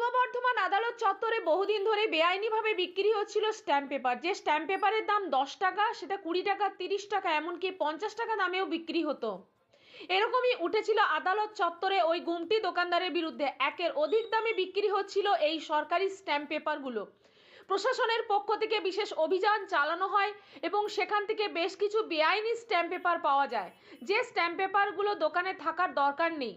পূর্ব বর্ধমান আদালত চত্বরে বহুদিন ধরে বেআইনিভাবে বিক্রি হচ্ছিল স্ট্যাম্প পেপার। যে স্ট্যাম্প পেপারের দাম দশ টাকা, সেটা কুড়ি টাকা, তিরিশ টাকা, এমনকি পঞ্চাশ টাকা দামেও বিক্রি হতো। এরকমই উঠেছিল আদালত চত্বরে ওই গুমটি দোকানদারের বিরুদ্ধে। একের অধিক দামে বিক্রি হচ্ছিল এই সরকারি স্ট্যাম্প পেপারগুলো। প্রশাসনের পক্ষ থেকে বিশেষ অভিযান চালানো হয় এবং সেখান থেকে বেশ কিছু বেআইনি স্ট্যাম্প পেপার পাওয়া যায়। যে স্ট্যাম্প পেপারগুলো দোকানে থাকার দরকার নেই।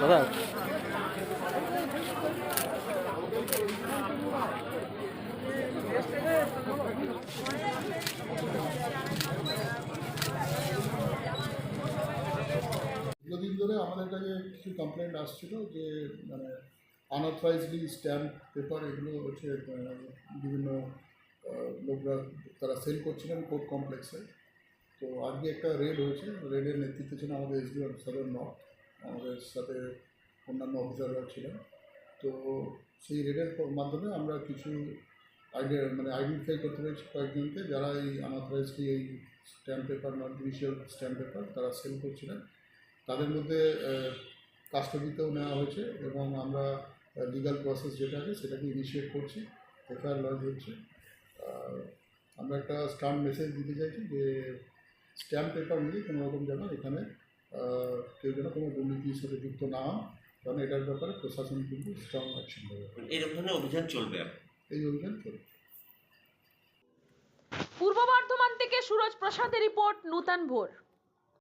দাদা। দীর্ঘদিন ধরে আমাদের কাছে কিছু কমপ্লেন্ট আসছিল যে মানে আনঅথরাইজলি স্ট্যাম্প পেপার এগুলো হচ্ছে বিভিন্ন লোকরা, তারা সেল করছিলেন কোর্ট কমপ্লেক্সে তো আজকে একটা রেড হয়েছে। রেডের নেতৃত্বে ছিলেন আমাদের এসডি সাধারণ নর্থ আমাদের সাথে অন্যান্য অফিসাররা ছিলেন। তো সেই রেডের মাধ্যমে আমরা কিছু আইডিয়া মানে আইডেন্টিফাই করতে পেরেছি কয়েকজনকে। যারা এই আনঅথরাইজলি এই stamp paper non judicial stamp paper তারা সেল করছিলেন। তাদের মধ্যে কাস্টডিতেও নেওয়া হয়েছে এবং আমরা লিগাল প্রসেস যেটা আছে সেটাকে ইনিশিয়েট করছি। এফআইআর লজ হচ্ছে। আমরা একটা স্টাম্প মেসেজ দিতে চাইছি যে স্ট্যাম্প পেপার নিয়ে কোনো রকম যেন এখানে কেউ যেন কোনো দুর্নীতির সাথে যুক্ত না হন কারণ এটার ব্যাপারে প্রশাসন কিন্তু স্ট্রং অ্যাকশন নেবে। এই ধরনের অভিযান চলবে আর এই অভিযান চলবে। পূর্ব বর্ধমান থেকে সুরজ প্রসাদের রিপোর্ট নূতন ভোর।